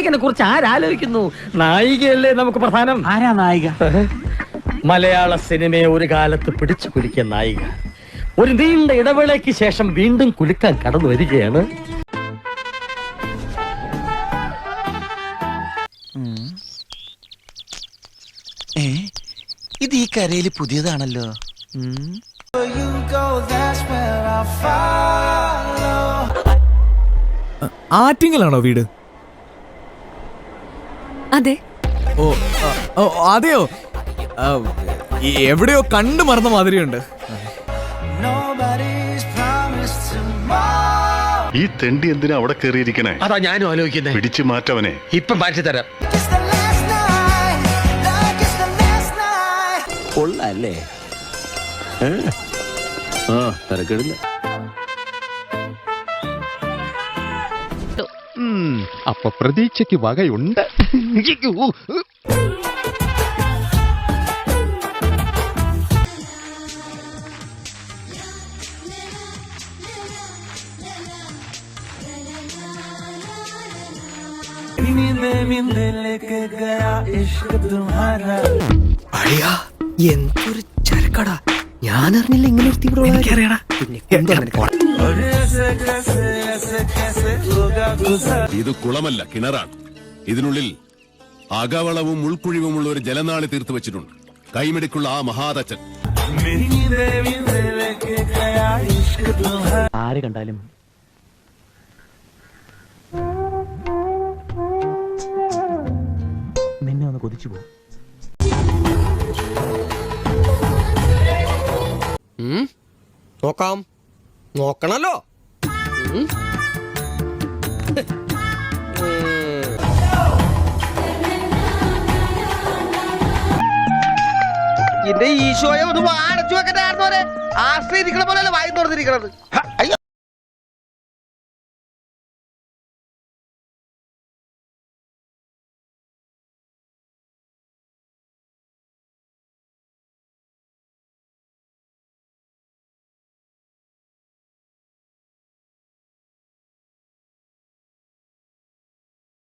നായകനെ കുറിച്ച് ആരാലോചിക്കുന്നു? നായികയല്ലേ നമുക്ക് പ്രധാനം? ആരാ നായിക? മലയാള സിനിമയെ ഒരു കാലത്ത് പിടിച്ചു കുലുക്കിയ നായിക. ഒരു നീണ്ട ഇടവേളയ്ക്ക് ശേഷം വീണ്ടും കുലുക്കാൻ കടന്നു വരികയാണ്. ഏ? ഇത് ഈ കരയിൽ പുതിയതാണല്ലോ. ആറ്റിങ്ങലാണോ വീട്? അതെ. ഓ ആ, ഓ അതെയോ? ഈ എവിടെയോ കണ്ടു മറന്ന മാതിരിയുണ്ട്. ഈ തെണ്ടി എന്തിനാ അവിടെ കയറിയിരിക്കണേ? അതാ ഞാനും ആലോചിക്കുന്നത് പിടിച്ചു മാറ്റവനെ. ഇപ്പം മാറ്റി തരാം. കൊള്ളല്ലേ ആ തിരക്കിടില്ല. അപ്പൊ പ്രതീക്ഷയ്ക്ക് വകയുണ്ട്. അളിയാ എന്തൊരു ചരക്കടാ. ഞാൻ അറിഞ്ഞില്ല ഇങ്ങനെ ഒരു തീവ്ര ഇത് കുളമല്ല കിണറാണ്. ഇതിനുള്ളിൽ അകവളവും ഉൾക്കുഴിവുമുള്ള ഒരു ജലനാളി തീർത്തു വെച്ചിട്ടുണ്ട്. കൈമിടിക്കുള്ള ആ മഹാതച്ചൻ. ആര് കണ്ടാലും നിന്നെ ഒന്ന് കൊതിച്ചു പോകും. നോക്കാം. നോക്കണല്ലോ. എന്റെ ഈശോയെ ഒന്ന് വാടച്ചു വെക്കണ്ടായിരുന്നോരെ ആശ്രയിരിക്കണ പോലെയല്ല വായി തുറന്നിരിക്കണത്. അയ്യോ.